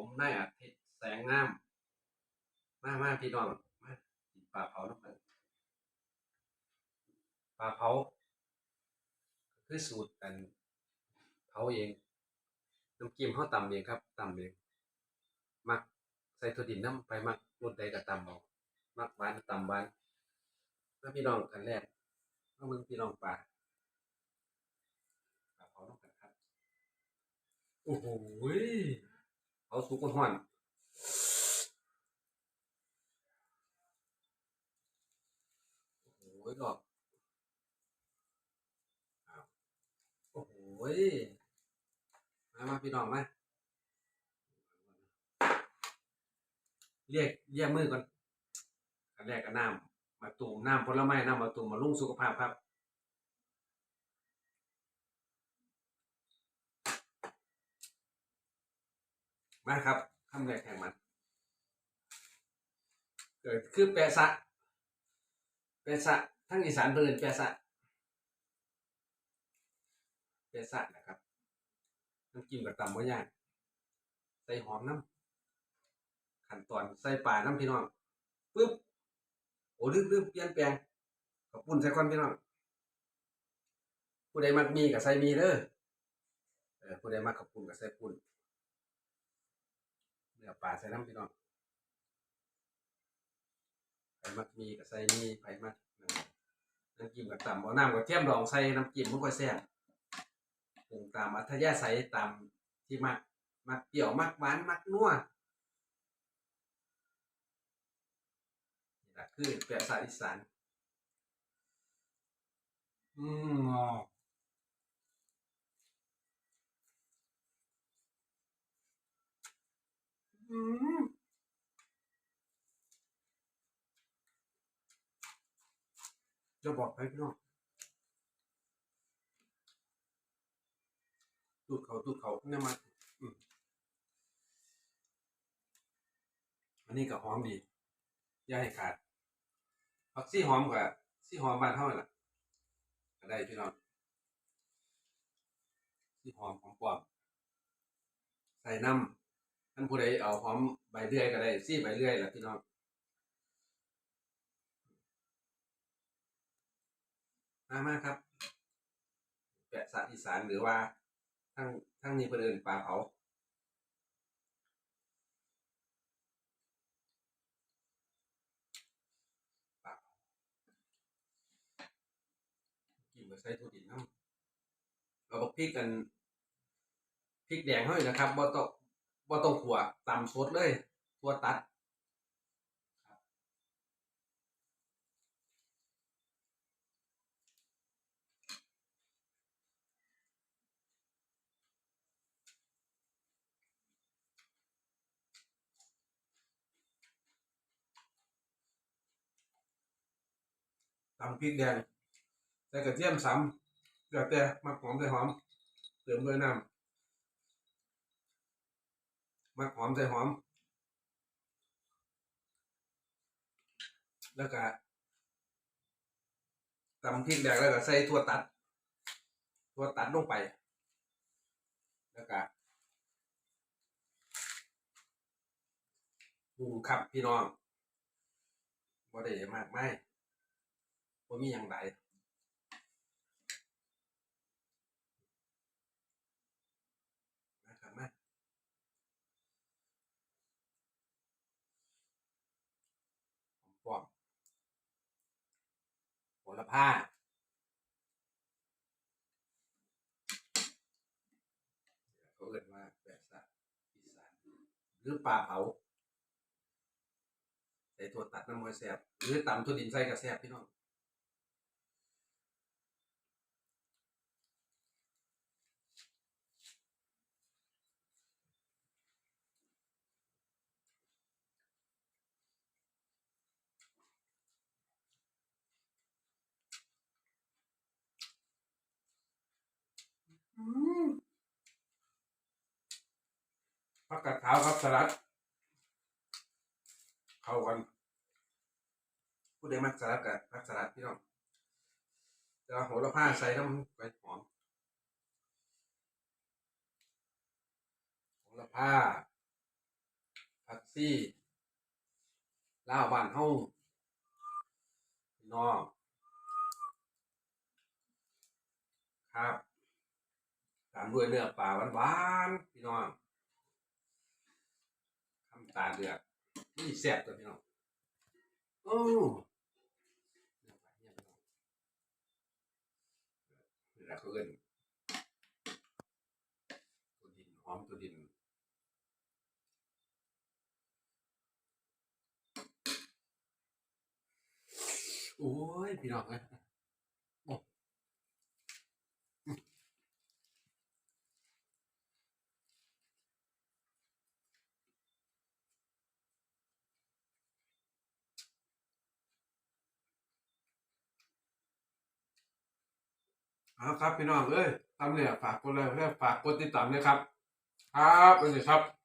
ผมนายอาทิตย์แสงงาม มามาพี่น้องมากินปลาเผาน้ำมันปลาเผาคือสูตรกันเผาเองน้ำจิ้มเขาตำเองครับตำเองมักใส่ถั่วดินน้ำไปมักรสใดก็ตำเอามักหวานก็ตำหวานมาพี่น้องกันแรกมามืองพี่น้องปลาปลาเผาน้ำกันครับโอ้โห เอาสุกห้อนโอ้โหดอกอ้าวโอ้โหมามาพี่น้องมาเรียกเรียกมือก่อนกันแรกก็น้ำมาตูมน้ำผลไม้น้ำมาตูมมาลุ่งสุขภาพครับ มาครับคำแรกแข่งมัน เกิดคือแปะสะแปะสะทั้งอีสานเพิ่นแปะสะแปะสะนะครับน้ำจิ้มกับตำบ่ยากใส่หอมน้ำขั้นตอนใส่ปลาน้ำพี่น้องปึ๊บโอ้ลืมลืมเปลี่ยนแปลงขอบคุณใส่ก่อนพี่น้องผู้ใดมักมีกับใส่มีเด้อเออผู้ใดมักขอบคุณกับใส่ปุ่น เนื้อปลาใส่น้ำพี่น้องไผ่มักมีกับใส่มีไผ่มักน้ำจิ้มกับตำเอาน้ำกับเทียมดองใส่น้ำจิ้มมันก็แซ่บปรุงตามอัธยาศัยตามที่มักมักเปรี้ยวมักหวานมักนัวนี่แหละคือแปะสาอีสานอืม อืมจะบอกไปพี่น้องตูดเขาตูดเขาเนี่ยมันอืมอันนี้ก็หอมดีย่าให้ขาดผักซี่หอมกว่าซี่หอมบ้านเท่าไหร่ล่ะก็ได้พี่น้องซี่หอมหอมปลอมใส่น้ำ ท่านผู้ใดเอาหอมใบเลื่อยก็ได้ซี่ใบเลื่อยล่ะพี่น้องมามาครับ แปะสะอีสานหรือว่าทั้งทั้งนี้เพื่นเอนปลาเผาปลาเผากินมาใส่ถั่วดินน้ำเราบอกพริกกันพริกแดงเท่านี้นะครับบ่ต้อง บ่ต้องขัวตำสดเลยตัวตัดตำพริกแดงใส่กระเทียมซ้ำเดี๋ยวแต่มักหอมใส่หอมเติมด้วยน้ำ มักหอมใส่หอม แล้วก็ตำพริกแดงแล้วก็ใส่ถั่วตัดถั่วตัดลงไป แล้วก็ปรุงครับพี่น้องบ่ได้มากไม่บ่มีอย่างไรนะครับมาหอมป้อม โหระพาเขาเรียกว่าแบบสะอีสานหรือปลาเผาใส่ถั่วตัดน้ำมันแซ่บหรือตำถั่วดินใส่กระแซ่บพี่น้อง ผักกาดขาวครับสลัด เข้ากันผู้ใดมักสลัดกับผักสลัดพี่น้องจะเอาโหระพาใส่น้ำไปหอมโหระพาผักซี่ลาบ้านเฮาพี่น้องครับ ตามด้วยเนื้อปลาหวานๆพี่น้องคำตาเดือดนี่แซ่บตัวพี่น้องโอ้เนื้อปลาเนี่ยพี่น้องเวลาเอิ้นตัวดินหอมตัวดินโอ้ยพี่น้องเอ้ย เอาครับพี่น้องเอ้ยทำเนี่ยฝากกดไลค์กดแร์ฝากกดติดตามด้วยครับ ครับสวัสดีครับ